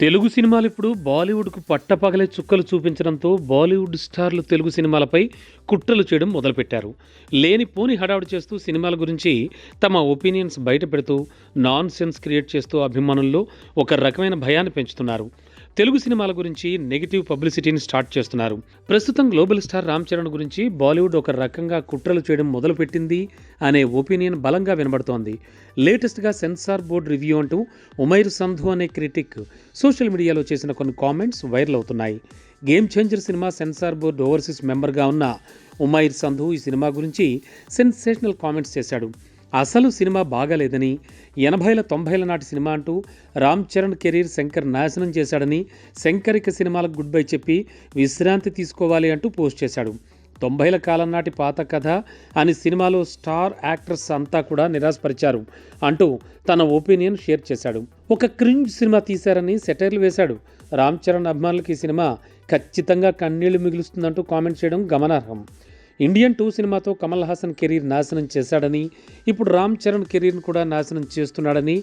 తెలుగు సినిమాలు ఇప్పుడు బాలీవుడ్కు పట్టపగలే చుక్కలు చూపించడంతో బాలీవుడ్ స్టార్లు తెలుగు సినిమాలపై కుట్రలు చేయడం మొదలుపెట్టారు. లేనిపోని హడావుడి చేస్తూ సినిమాల గురించి తమ ఒపీనియన్స్ బయట పెడుతూ నాన్ సెన్స్ క్రియేట్ చేస్తూ అభిమానుల్లో ఒక రకమైన భయాన్ని పెంచుతున్నారు. తెలుగు సినిమాల గురించి నెగిటివ్ పబ్లిసిటీని స్టార్ట్ చేస్తున్నారు. ప్రస్తుతం గ్లోబల్ స్టార్ రామ్ చరణ్ గురించి బాలీవుడ్ ఒక రకంగా కుట్రలు చేయడం మొదలుపెట్టింది అనే ఒపీనియన్ బలంగా వినబడుతోంది. లేటెస్ట్గా సెన్సార్ బోర్డు రివ్యూ అంటూ ఉమైర్ సంధు అనే క్రిటిక్ సోషల్ మీడియాలో చేసిన కొన్ని కామెంట్స్ వైరల్ అవుతున్నాయి. Game changer cinema censor board overseas మెంబర్గా ఉన్న ఉమైర్ సంధు ఈ సినిమా గురించి సెన్సేషనల్ కామెంట్స్ చేశాడు. అసలు సినిమా బాగాలేదని ఎనభైల తొంభైల నాటి సినిమా అంటూ రామ్ చరణ్ కెరీర్ శంకర్ నాశనం చేశాడని శంకరిక సినిమాలకు గుడ్ బై చెప్పి విశ్రాంతి తీసుకోవాలి అంటూ పోస్ట్ చేశాడు. తొంభైల కాలం నాటి పాత కథ అని సినిమాలో స్టార్ యాక్టర్స్ అంతా కూడా నిరాశపరిచారు అంటూ తన ఒపీనియన్ షేర్ చేశాడు. ఒక క్రింజ్ సినిమా తీశారని సెటైర్లు వేశాడు. రామ్ చరణ్ అభిమానులకి ఈ సినిమా ఖచ్చితంగా కన్నీళ్ళు మిగులుస్తుందంటూ కామెంట్ చేయడం గమనార్హం. ఇండియన్ టూ సినిమాతో కమల్ హాసన్ కెరీర్ నాశనం చేశాడని ఇప్పుడు రామ్ చరణ్ కెరీర్ను కూడా నాశనం చేస్తున్నాడని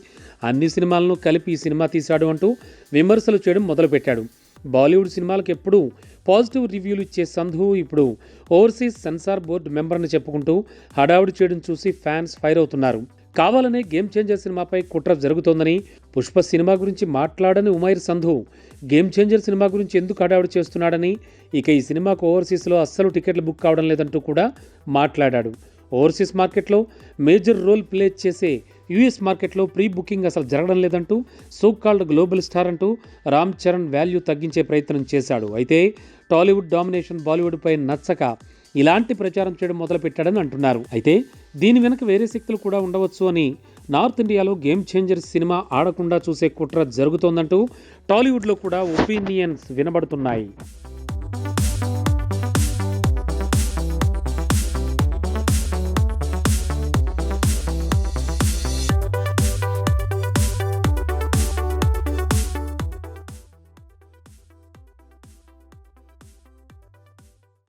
అన్ని సినిమాలను కలిపి ఈ సినిమా తీశాడు అంటూ విమర్శలు చేయడం మొదలుపెట్టాడు. బాలీవుడ్ సినిమాలకు ఎప్పుడూ పాజిటివ్ రివ్యూలు ఇచ్చే సంధు ఇప్పుడు ఓవర్సీస్ సెన్సార్ బోర్డు మెంబర్ని చెప్పుకుంటూ హడావుడి చేయడం చూసి ఫ్యాన్స్ ఫైర్ అవుతున్నారు. కావాలనే గేమ్ చేంజర్ సినిమాపై కుట్ర జరుగుతోందని పుష్ప సినిమా గురించి మాట్లాడని Umair Sandhu game changer cinema గురించి ఎందుకు హడావుడి చేస్తున్నాడని ఇక ఈ సినిమాకు ఓవర్సీస్లో అస్సలు టికెట్లు బుక్ కావడం లేదంటూ కూడా మాట్లాడాడు. ఓవర్సీస్ మార్కెట్లో మేజర్ రోల్ ప్లే చేసే యూఎస్ మార్కెట్లో ప్రీ బుకింగ్ అసలు జరగడం లేదంటూ సో కాల్డ్ గ్లోబల్ స్టార్ అంటూ రామ్ చరణ్ వాల్యూ తగ్గించే ప్రయత్నం చేశాడు. అయితే టాలీవుడ్ డామినేషన్ బాలీవుడ్పై నచ్చక ఇలాంటి ప్రచారం చేయడం మొదలుపెట్టాడని అంటున్నారు. అయితే దీని వెనక వేరే శక్తులు కూడా ఉండవచ్చు అని నార్త్ ఇండియాలో గేమ్ చేంజర్ సినిమా ఆడకుండా చూసే కుట్ర జరుగుతోందంటూ టాలీవుడ్లో కూడా ఒపీనియన్స్ వినబడుతున్నాయి.